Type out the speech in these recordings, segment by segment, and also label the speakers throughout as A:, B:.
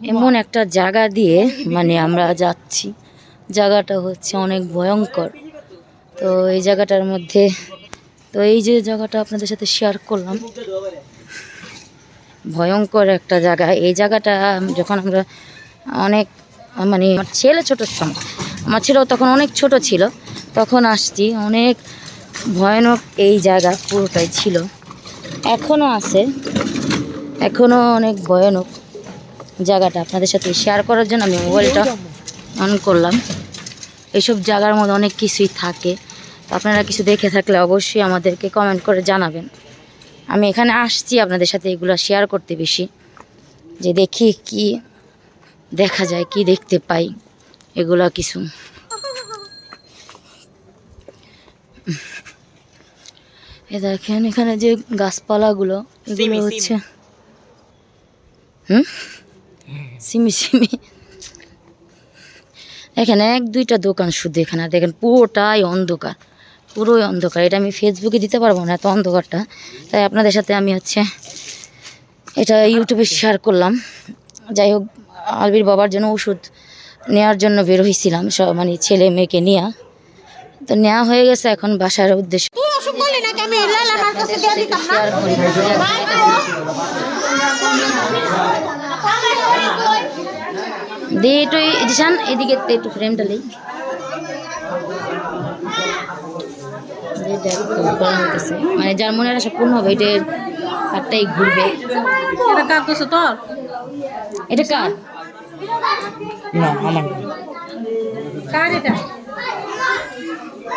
A: এমন একটা জায়গা দিয়ে মানে আমরা যাচ্ছি। জায়গাটা হচ্ছে অনেক ভয়ঙ্কর। তো এই জায়গাটার মধ্যে, তো এই যে জায়গাটা আপনাদের সাথে শেয়ার করলাম, ভয়ঙ্কর একটা জায়গা। এই জায়গাটা যখন আমরা অনেক মানে আমার ছেলে ছোটোর সময়, আমার ছেলেও তখন অনেক ছোট ছিল, তখন আসছি। অনেক ভয়ানক এই জায়গা পুরোটাই ছিল। এখনও আছে এখনও অনেক ভয়ানক। জায়গাটা আপনাদের সাথে শেয়ার করার জন্য আমি মোবাইলটা অন করলাম। এইসব জায়গার মধ্যে অনেক কিছুই থাকে। তো আপনারা কিছু দেখে থাকলে অবশ্যই আমাদেরকে কমেন্ট করে জানাবেন। আমি এখানে আসছি আপনাদের সাথে এগুলো শেয়ার করতে বেশি। যে দেখি কি দেখা যায় কি দেখতে পাই এগুলা কিছু। এ দেখেন এখানে যে গাছপালাগুলো এগুলো হচ্ছে হুম? সিমি সিমি এখানে এক দুইটা দোকান শুধু এখানে আর দেখেন পুরোটাই অন্ধকার পুরোই অন্ধকার এটা আমি ফেসবুকে দিতে পারব না এত অন্ধকারটা তাই আপনাদের সাথে আমি হচ্ছে এটা ইউটিউবে শেয়ার করলাম যাই হোক আলবির বাবার জন্য ওষুধ নেওয়ার জন্য বের হয়েছিলাম সব মানে ছেলে মেয়েকে নেওয়া তো নেওয়া হয়ে গেছে এখন বাসার উদ্দেশ্যে শেয়ার করি দি একটু জিসান এদিকে একটু ফ্রেমটা নেই মানে যার মনে পূর্ণ হবে হাতটাই ঘুরবে।
B: এটা কার কাছে তোর?
A: এটা কার?
C: না আমার
B: কার এটা?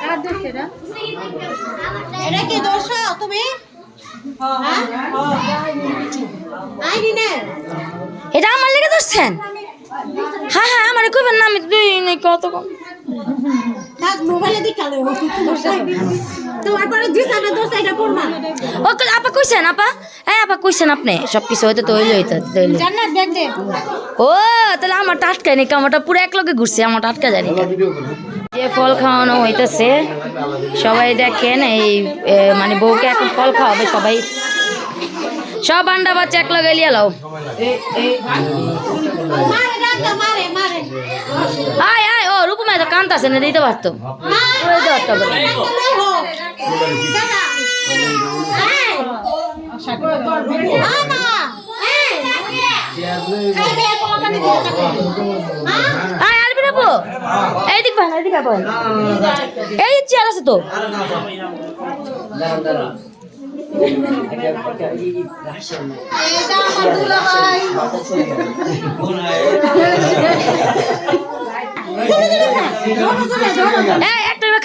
B: কার এটা? এটা কি তুমি? হ্যাঁ না
A: এটা আমার লেগে ধরছেন? হ্যাঁ হ্যাঁ আমার কইবেন না আমি দুই নেই কত কম? আপা কইছেন আপা? হ্যাঁ আপা কইছেন আপনি সব কিছু হয়তো তো হইল। হইতো ও তাহলে আমার টাটকা পুরো এক লগে ঘুরছে আমার টাটকা জানি। যে ফল খাওয়ানো হইতেছে সবাই দেখেন এই মানে বউকে এখন ফল খাওয়াবে সবাই। সব আন্ডা বাচ্চা এক লগে লিয়ে লাও। আয় আয় ও রূপমা তো কান্তাছে না দিতে পারতো। পুরো দিতে পারতো আয় আলবি রাবো এই দিক ভাই এদিকে ভাই এই চেয়ার আছে তো।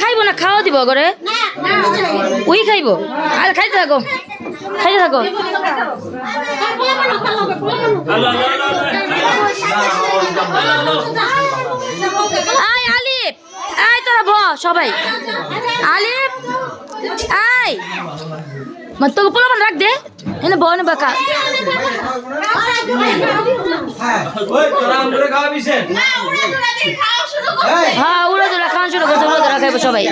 A: খাইবো না? খাওয়া দিব করে
B: না
A: খাইব? আর খাইতে থাকো। খাইতে থাকো। আলিফ। সবাই। আলিফ, আয়। তোকে পোলাপান রাখ দে এনে বনে বাকা হ্যাঁ উড়ে দুরা খান শুরু করছে উড়ে দুরা খাইবো সবাই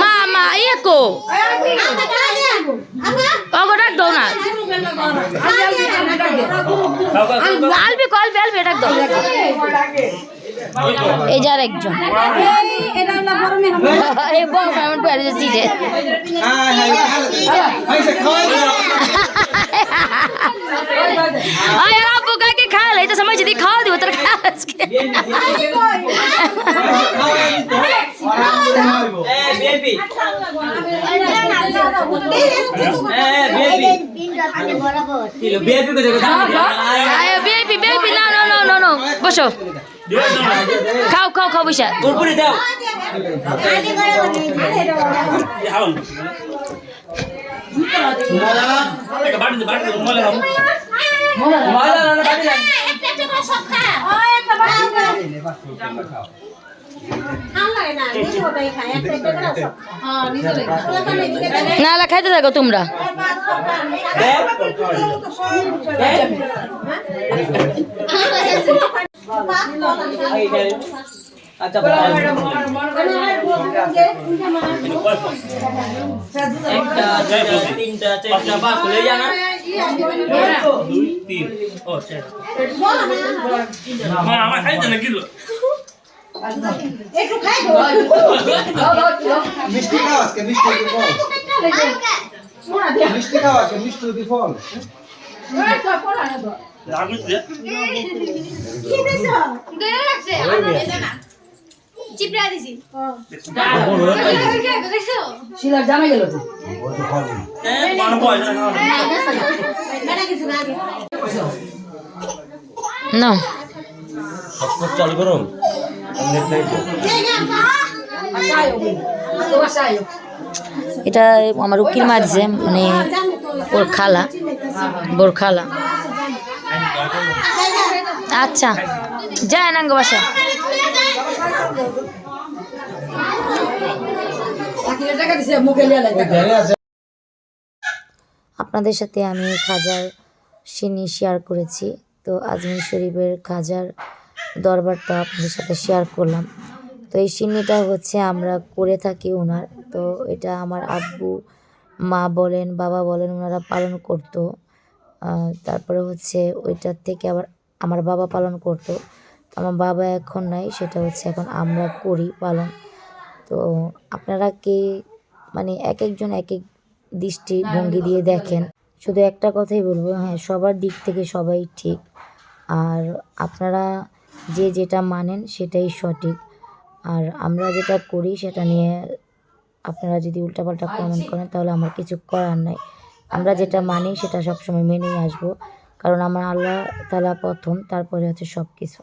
A: মা মা ইয়ে কো অগো ডাক দাও না আলবি কো আলবি আলবি ডাক দাও এই যার একজন এই বউ আমার পেয়ারে যাচ্ছি যে আয় আর আব্বু কাকে খাওয়ালে এই তো সময় যদি খাওয়া দিব তোর খাওয়া আজকে আয় বেবি বেবি না না না না না বসো খাও খাও খাও বসা না না খাইতে থাকো তোমরা।
D: আচ্ছা তিনটা চারটা পাঁচ হলে জানা
E: দুই তিন। ও আমার খাইতে না কিলো?
B: একটু খাইবো
F: মিষ্টি খাওয়া আজকে মিষ্টি দি ফল। মিষ্টি খাওয়া আজকে মিষ্টি দি ফল।
C: শিলার জামে গেল তো।
E: না
B: বেড়া গেছে
A: এটা আমার উকিল মারছে মানে ওর খালা বোর খালা। আচ্ছা যায় নাঙ্গ বাসা। আপনাদের সাথে আমি খাজার সিনি শেয়ার করেছি। তো আজমির শরীফের খাজার দরবারটা আপনাদের সাথে শেয়ার করলাম। তো এই সিন্নিটা হচ্ছে আমরা করে থাকি ওনার তো এটা আমার আব্বু, মা বলেন, বাবা বলেন ওনারা পালন করতো। তারপরে হচ্ছে ওইটার থেকে আবার আমার বাবা পালন করতো। আমার বাবা এখন নাই, সেটা হচ্ছে এখন আমরা করি পালন। তো আপনারা কে মানে এক একজন এক এক দৃষ্টিভঙ্গি দিয়ে দেখেন। শুধু একটা কথাই বলব হ্যাঁ সবার দিক থেকে সবাই ঠিক। আর আপনারা যে যেটা মানেন সেটাই সঠিক। আর আমরা যেটা করি সেটা নিয়ে আপনারা যদি উল্টাপাল্টা কমেন্ট করেন তাহলে আমার কিছু করার নাই। আমরা যেটা মানি সেটা সবসময় মেনেই আসব। কারণ আমার আল্লাহ তালা প্রথম, তারপরে হচ্ছে সব কিছু